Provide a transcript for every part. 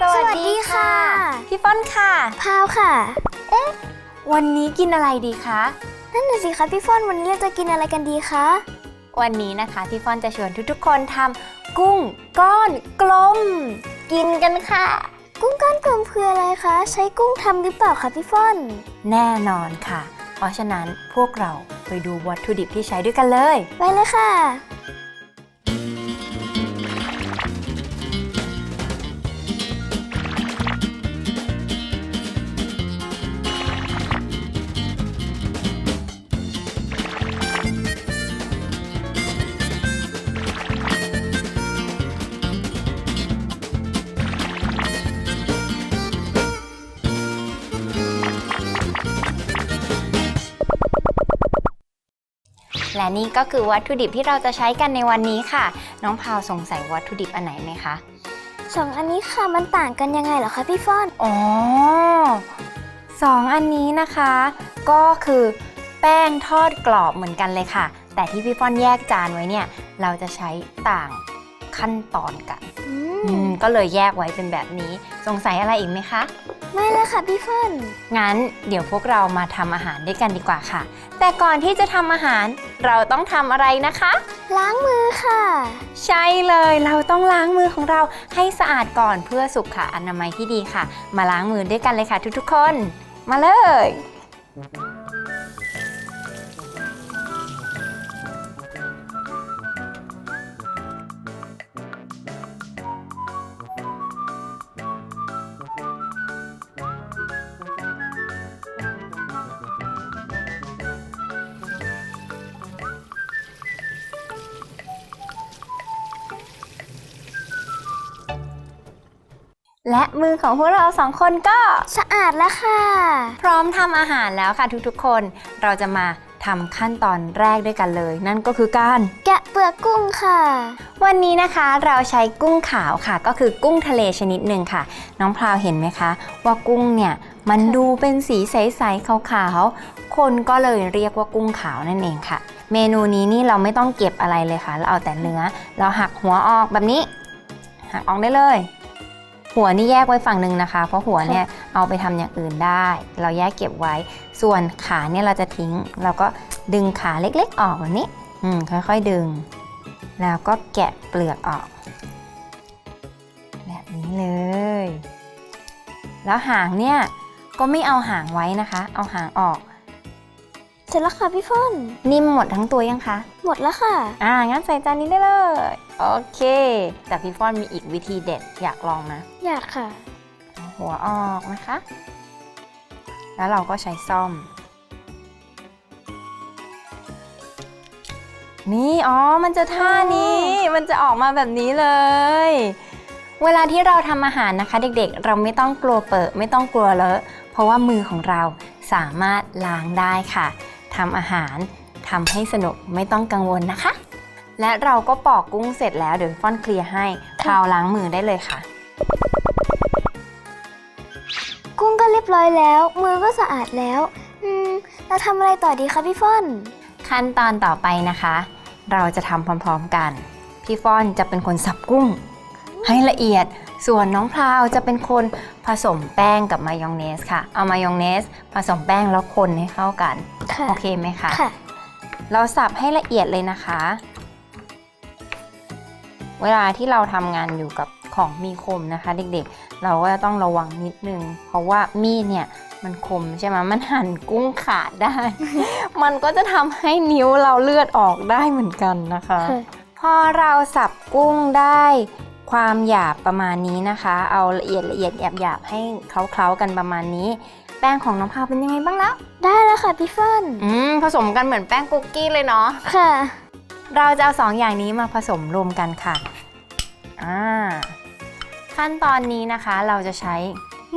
สวัสดีค่ะ พี่ฟ้อนค่ะ พาวค่ะวันนี้กินอะไรดีคะ นั่นน่ะสิคะพี่ฟอนวันนี้เราจะกินอะไรกันดีคะ วันนี้นะคะพี่ฟ้อนจะชวนทุกๆคนทำกุ้งก้อนกลม กินกันค่ะ กุ้งก้อนกลมคืออะไรคะ ใช้กุ้งทำหรือเปล่าคะพี่ฟอน แน่นอนค่ะ เพราะฉะนั้นพวกเราไปดูวัตถุดิบที่ใช้ด้วยกันเลย ไปเลยค่ะ และนี่ก็คือวัตถุดิบที่เราจะใช้กันในวันนี้ค่ะ น้องพาวสงสัยวัตถุดิบอันไหนไหมคะสองอันนี้ค่ะมันต่างกันยังไงเหรอคะพี่ฟอนอ๋อสองอันนี้นะคะ ก็คือแป้งทอดกรอบเหมือนกันเลยค่ะ แต่ที่พี่ฟ้อนแยกจานไว้เนี่ย เราจะใช้ต่าง ขั้นตอนกันอือืมมก็เลยแยกไว้เป็นแบบนี้ สงสัยอะไรอีกไหมคะ ไม่เลยค่ะพี่ฟอนงั้นเดี๋ยวพวกเรามาทำอาหารด้วยกันดีกว่าค่ะ แต่ก่อนที่จะทำอาหารเราต้องทำอะไรนะคะ ล้างมือค่ะ ใช่เลยเราต้องล้างมือของเราให้สะอาดก่อนเพื่อสุขอนามัยที่ดีค่ะ มาล้างมือด้วยกันเลยค่ะทุกๆคน มาเลย และมือของพวกเราสองคนก็สะอาดแล้วค่ะ พร้อมทำอาหารแล้วค่ะทุกๆ คน เราจะมาทำขั้นตอนแรกด้วยกันเลย นั่นก็คือการแกะเปลือกกุ้งค่ะ วันนี้นะคะเราใช้กุ้งขาวค่ะ ก็คือกุ้งทะเลชนิดหนึ่งค่ะ น้องพราวเห็นไหมคะ ว่ากุ้งเนี่ยมันค่ะดูเป็นสีใสๆขาวๆคนก็เลยเรียกว่ากุ้งขาวนั่นเองค่ะ เมนูนี้นี่เราไม่ต้องเก็บอะไรเลยค่ะ เราเอาแต่เนื้อ เราหักหัวออกแบบนี้ หักออกได้เลย หัวนี่แยกไว้ฝั่งหนึ่งนะคะ เพราะหัวเนี่ยเอาไปทำอย่างอื่นได้ เราแยกเก็บไว้ ส่วนขาเนี่ยเราจะทิ้ง เราก็ดึงขาเล็กๆออกแบบนี้อืมค่อยๆดึง แล้วก็แกะเปลือกออก แบบนี้เลย แล้วหางเนี่ยก็ไม่เอาหางไว้นะคะ เอาหางออก เสร็จแล้วค่ะพี่ฟอนนิ่มหมดทั้งตัวยังคะ หมดแล้วค่ะ อ่า งั้นใส่จานนี้ได้เลย โอเค แต่พี่ฟ้อนมีอีกวิธีเด็ดอยากลองนะ อยากค่ะ เอาหัวออกนะคะ แล้วเราก็ใช้ซ่อม นี่ อ๋อ มันจะท่านี้ มันจะออกมาแบบนี้เลย เวลาที่เราทำอาหารนะคะ เด็กๆ เราไม่ต้องกลัวเปิด ไม่ต้องกลัวเลอะ เพราะว่ามือของเราสามารถล้างได้ค่ะ ทำอาหารทำให้สนุกไม่ต้องกังวลนะคะ และเราก็ปอกกุ้งเสร็จแล้วเดี๋ยวฟ้อนเคลียร์ให้คราวล้างมือได้เลยค่ะ กุ้งก็เรียบร้อยแล้ว มือก็สะอาดแล้ว อืมเราทำอะไรต่อดีคะพี่ฟอน ขั้นตอนต่อไปนะคะ เราจะทำพร้อมๆกัน พี่ฟ้อนจะเป็นคนสับกุ้ง ให้ละเอียด ส่วนน้องพราวจะเป็นคนผสมแป้งกับมายองเนสค่ะ เอามายองเนส ผสมแป้งแล้วคนให้เข้ากัน ค่ะโอเคไหมคะค่ะเราสับให้ละเอียดเลยนะคะ เวลาที่เราทำงานอยู่กับของมีคมนะคะ เด็กๆ เราก็จะต้องระวังนิดนึง เพราะว่ามีดเนี่ยมันคมใช่ไหมมันหั่นกุ้งขาดได้ มันก็จะทำให้นิ้วเราเลือดออกได้เหมือนกันนะคะค่ะพอเราสับกุ้งได้ ความหยาบประมาณนี้นะคะ เอาละเอียดละเอียดหยาบๆให้เคล้าๆกันประมาณนี้ แป้งของน้องพาวเป็นยังไงบ้างแล้ว ได้แล้วค่ะพี่ฟอนอืมผสมกันเหมือนแป้งคุกกี้เลยเนาะ ค่ะ เราจะเอาสองอย่างนี้มาผสมรวมกันค่ะ อ่า ขั้นตอนนี้นะคะเราจะใช้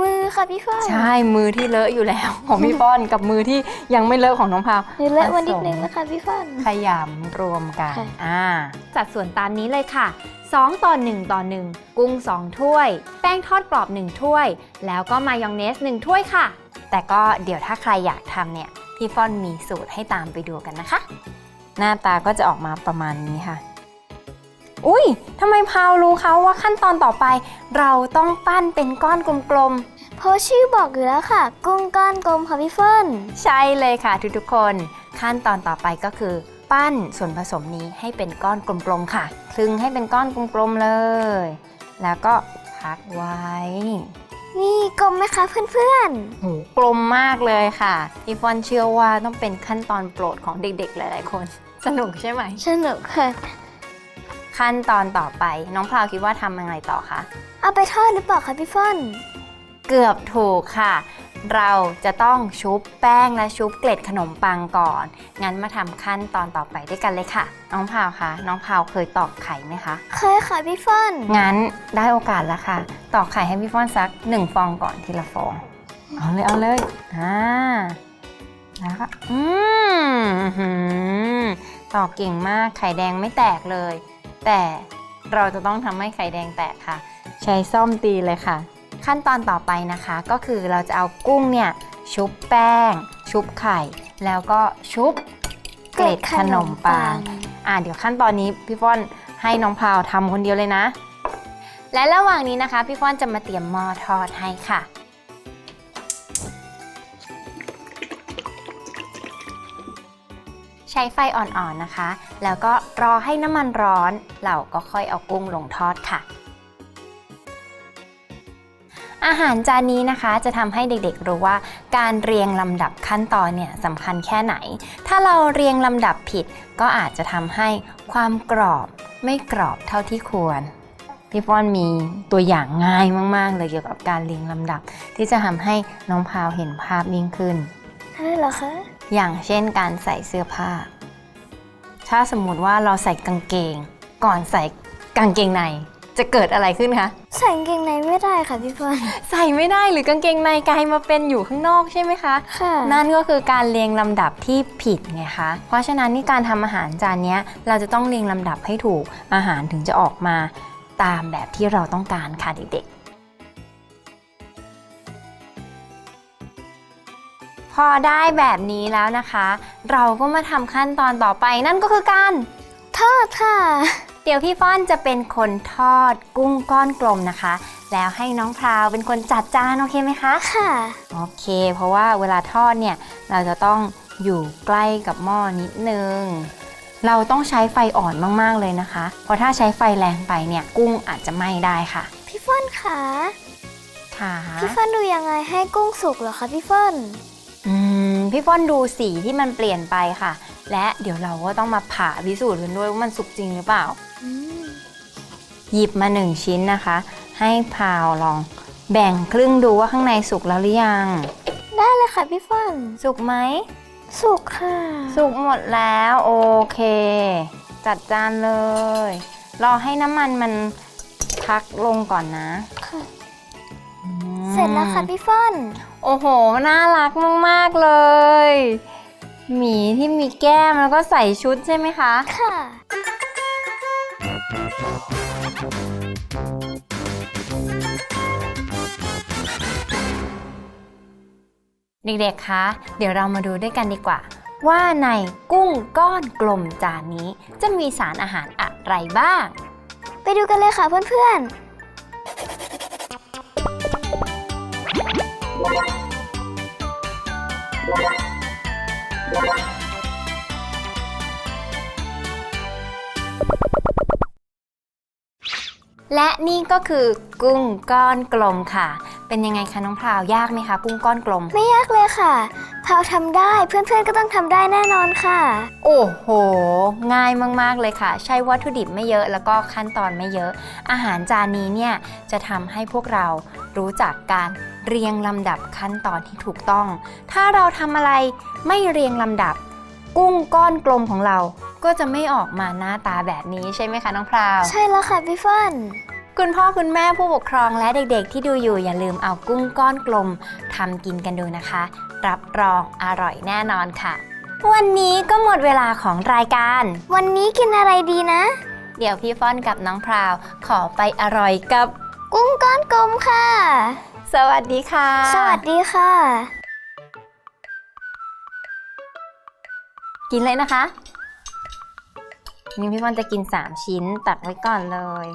มือค่ะพี่ฟอนใช่มือที่เลอะอยู่แล้ว ของพี่ป้อนกับมือที่ยังไม่เลอะของน้องพาวหรือเลอะวันนิดผสมนึงนะคะพี่ฟอนขยำรวมกัน ค่ะ อ่า จัดส่วนตามนี้เลยค่ะ 2 ต่อ 1 ต่อ 1 กุ้ง 2 ถ้วย แป้งทอดกรอบ 1 ถ้วย แล้วก็มายองเนส 1 ถ้วยค่ะ แต่ก็เดี๋ยวถ้าใครอยากทำเนี่ย พี่ฟ้อนมีสูตรให้ตามไปดูกันนะคะ หน้าตาก็จะออกมาประมาณนี้ค่ะ อุ้ยทำไมพาวรู้เขาว่าขั้นตอนต่อไป เราต้องปั้นเป็นก้อนกลมเพราะชื่อบอกอยู่แล้วค่ะ กุ้งก้อนกลมค่ะพี่เฟิร์นๆ ใช่เลยค่ะทุกๆคน ขั้นตอนต่อไปก็คือ ปั้นส่วนผสมนี้ให้เป็นก้อนกลมๆค่ะ คลึงให้เป็นก้อนกลมๆเลย แล้วก็พักไว้ นี่กลมไหมคะเพื่อนโหกลมมากเลยค่ะพี่ฟอนเชื่อว่าต้องเป็นขั้นตอนโปรดของเด็กๆหลายๆคน สนุกใช่ไหมๆสนุกค่ะ ขั้นตอนต่อไปน้องพราวคิดว่าทำยังไงต่อคะ เอาไปทอดหรือเปล่าคะพี่เฟิร์นเกือบถูกค่ะ เราจะต้องชุบแป้งและชุบเกล็ดขนมปังก่อน งั้นมาทำขั้นตอนต่อไปด้วยกันเลยค่ะ น้องพราวคะน้องพราวเคยตอกไข่ไหมคะเคยค่ะพี่เฟิร์นงั้นได้โอกาสแล้วค่ะ ตอกไข่ให้พี่ฟอนสักหนึ่งฟองก่อนทีละฟอง เอาเลยเอาเลยอ่าแล้วก็อืมอื้อหือตอกเก่งมากไข่แดงไม่แตกเลย แต่เราจะต้องทำให้ไข่แดงแตกค่ะ ใช้ซ่อมตีเลยค่ะ ขั้นตอนต่อไปนะคะ ก็คือเราจะเอากุ้งเนี่ยชุบแป้ง ชุบไข่ แล้วก็ชุบเกล็ดขนมปังอ่าเดี๋ยวขั้นตอนนี้พี่ฟ้อนให้น้องพาวทำคนเดียวเลยนะ และระหว่างนี้นะคะ พี่ฟ้อนจะมาเตรียมหม้อทอดให้ค่ะ ใช้ไฟอ่อนๆนะคะ แล้วก็รอให้น้ำมันร้อน เราก็ค่อยเอากุ้งลงทอดค่ะ อาหารจานนี้นะคะจะทำให้เด็กๆรู้ว่าการเรียงลำดับขั้นตอนเนี่ยสำคัญแค่ไหน ถ้าเราเรียงลำดับผิด ก็อาจจะทำให้ความกรอบไม่กรอบเท่าที่ควรพี่ป้อนมีตัวอย่างง่ายมากๆ เลยเกี่ยวกับการเรียงลำดับ ที่จะทำให้น้องพาวเห็นภาพยิ่งขึ้นอะไรเหรอคะ อย่างเช่นการใส่เสื้อผ้า ถ้าสมมุติว่าเราใส่กางเกง ก่อนใส่กางเกงใน จะเกิดอะไรขึ้นคะ ใส่กางเกงในไม่ได้ค่ะพี่เฟิร์นใส่ไม่ได้หรือกางเกงในกลายมาเป็นอยู่ข้างนอกใช่ไหมคะ ค่ะ นั่นก็คือการเรียงลำดับที่ผิดไงคะ เพราะฉะนั้นนี่การทำอาหารจานเนี้ยเราจะต้องเรียงลำดับให้ถูก อาหารถึงจะออกมาตามแบบที่เราต้องการค่ะเด็กๆ พอได้แบบนี้แล้วนะคะ เราก็มาทำขั้นตอนต่อไปนั่นก็คือการ ทอดค่ะเดี๋ยวพี่ฟ้อนจะเป็นคนทอดกุ้งก้อนกลมนะคะ แล้วให้น้องพราวเป็นคนจัดจานโอเคไหมคะ ค่ะ โอเค เพราะว่าเวลาทอดเนี่ยเราจะต้องอยู่ใกล้กับหม้อนิดนึง เราต้องใช้ไฟอ่อนมากๆเลยนะคะ เพราะถ้าใช้ไฟแรงไปเนี่ยกุ้งอาจจะไหม้ได้ค่ะ พี่เฟิร์นค่ะค่ะพี่เฟิร์นดูยังไงให้กุ้งสุกเหรอคะพี่เฟิร์นอืมพี่ฟ้อนดูสีที่มันเปลี่ยนไปค่ะ และเดี๋ยวเราก็ต้องมาผ่าพิสูจน์กันด้วยว่ามันสุกจริงหรือเปล่าอืม หยิบมาหนึ่งชิ้นนะคะ ให้พาวลองแบ่งครึ่งดูว่าข้างในสุกแล้วหรือยัง ได้เลยค่ะพี่เฟิร์นสุกไหม สุกค่ะ สุกหมดแล้วโอเค จัดจานเลย รอให้น้ำมันมันพักลงก่อนนะค่ะอืมเสร็จแล้วค่ะพี่เฟิร์นโอ้โห น่ารักมาก ๆ เลย หมีที่มีแก้มแล้วก็ใส่ชุดใช่ไหมคะ ค่ะ เด็กๆ คะ เดี๋ยวเรามาดูด้วยกันดีกว่า ว่าในกุ้งก้อนกลมจานนี้จะมีสารอาหารอะไรบ้าง ไปดูกันเลยค่ะเพื่อน และนี่ก็คือกุ้งก้อนกลมค่ะ เป็นยังไงคะน้องพราวยากไหมคะ กุ้งก้อนกลมๆไม่ยากเลยค่ะพาวทำได้เพื่อนๆก็ต้องทำได้แน่นอนค่ะ โอ้โห ง่ายมากๆเลยค่ะ ใช้วัตถุดิบไม่เยอะแล้วก็ขั้นตอนไม่เยอะ อาหารจานนี้เนี่ยจะทำให้พวกเรารู้จักการเรียงลำดับขั้นตอนที่ถูกต้อง ถ้าเราทำอะไรไม่เรียงลำดับ กุ้งก้อนกลมของเรา ก็จะไม่ออกมาหน้าตาแบบนี้ใช่ไหมคะน้องพราว ใช่แล้วค่ะพี่เฟิร์นคุณพ่อคุณแม่ผู้ปกครองและเด็กๆ ที่ดูอยู่อย่าลืมเอากุ้งก้อนกลมทำกินกันดูนะคะ รับรองอร่อยแน่นอนค่ะ วันนี้ก็หมดเวลาของรายการ วันนี้กินอะไรดีนะ เดี๋ยวพี่ฟ้อนกับน้องพราว ขอไปอร่อยกับ กุ้งก้อนกลมค่ะ สวัสดีค่ะ สวัสดีค่ะ กินเลยนะคะ นี่พี่บอลจะกิน 3 ชิ้นตักไว้ก่อนเลย